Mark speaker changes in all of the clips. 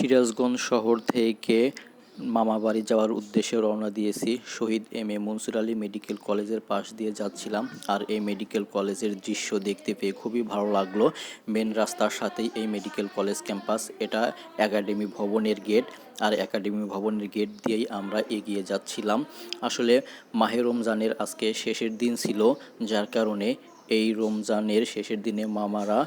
Speaker 1: সিরাজগঞ্জ শহর থেকে মামাবাড়ি যাওয়ার উদ্দেশ্যে রওনা দিয়েছি। শহীদ M A Mansur Ali medical কলেজের পাশ দিয়ে যাচ্ছিলাম আর এই মেডিকেল কলেজের দৃশ্য দেখতে পেয়ে খুবই ভালো লাগল। মেন রাস্তার সাথেই এই মেডিকেল কলেজ ক্যাম্পাস। এটা একাডেমি ভবনের গেট আর একাডেমি ভবনের গেট দিয়েই আমরা এগিয়ে যাচ্ছিলাম। আসলে মাহে রমজানের আজকে শেষের দিন ছিল, যার কারণে এই রমজানের শেষের দিনে মামারা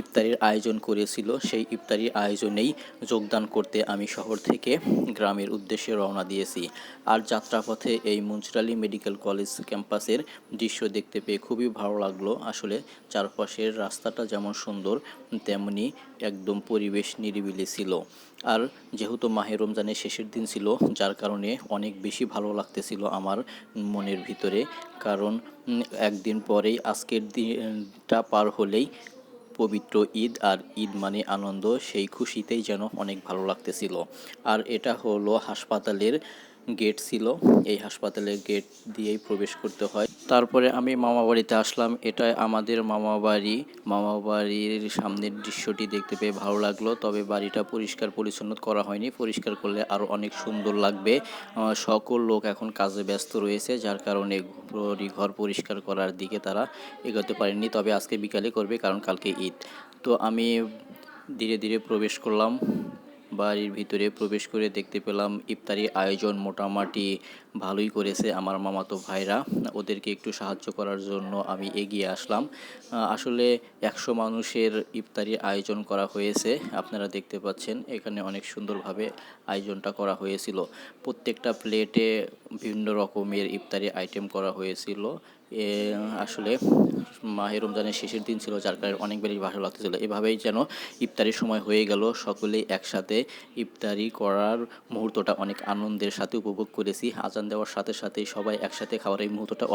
Speaker 1: ইফতারির আয়োজন করেছিল। সেই ইফতারির আয়োজনেই যোগদান করতে আমি শহর থেকে গ্রামের উদ্দেশ্যে রওনা দিয়েছি। আর যাত্রাপথে এই মুন্সিরালি মেডিকেল কলেজ ক্যাম্পাসের দৃশ্য দেখতে পেয়ে খুবই ভালো লাগল। আসলে চারপাশের রাস্তাটা যেমন সুন্দর, তেমনি একদম পরিবেশ নিরিবিলি ছিল। আর যেহেতু মাহে রমজানের শেষের দিন ছিল, যার কারণে অনেক বেশি ভালো লাগতেছিল আমার মনের ভিতরে। কারণ একদিন পরেই আজকের দিনটা পার হলেই পবিত্র ঈদ আর ঈদ মানে আনন্দ, সেই খুশিতেই যেন অনেক ভালো লাগতেছিল। আর এটা হলো হাসপাতালের গেট ছিল। এই হাসপাতালের গেট দিয়েই প্রবেশ করতে হয়। তারপরে আমি মামা বাড়িতে আসলাম। এটা আমাদের মামা বাড়ি। মামা বাড়ির সামনের দৃশ্যটি দেখতে পেয়ে ভালো লাগল। তবে বাড়িটা পরিষ্কার পরিচ্ছন্ন করা হয়নি। পরিষ্কার করলে আরও অনেক সুন্দর লাগবে। সকল লোক এখন কাজে ব্যস্ত রয়েছে, যার কারণে ঘর পরিষ্কার করার দিকে তারা এগোতে পারেনি তবে আজকে বিকালে করবে, কারণ কালকে ঈদ। তো আমি ধীরে ধীরে প্রবেশ করলাম। বাড়ির ভিতরে প্রবেশ করে দেখতে পেলাম ইফতারি আয়োজন মোটামুটি ভালোই করেছে আমার মামাতো ভাইরা। ওদেরকে একটু সাহায্য করার জন্য আমি এগিয়ে আসলাম। আসলে একশো মানুষের ইফতারি আয়োজন করা হয়েছে, আপনারা দেখতে পাচ্ছেন, এখানে অনেক সুন্দরভাবে আয়োজনটা করা হয়েছিল। প্রত্যেকটা প্লেটে বিভিন্ন রকমের ইফতারি আইটেম করা হয়েছিল। আসলে মাহে রমজানের শেষের দিন ছিল, যার কারণে অনেক বেশি ভালো লাগতেছিল। এভাবেই যেন ইফতারির সময় হয়ে গেল, সকলেই একসাথে ইফতারি করার মুহূর্তটা অনেক আনন্দের সাথে উপভোগ করেছি। আজান দেওয়ার সাথে সাথে সবাই একসাথে খাওয়ার এই মুহূর্তটা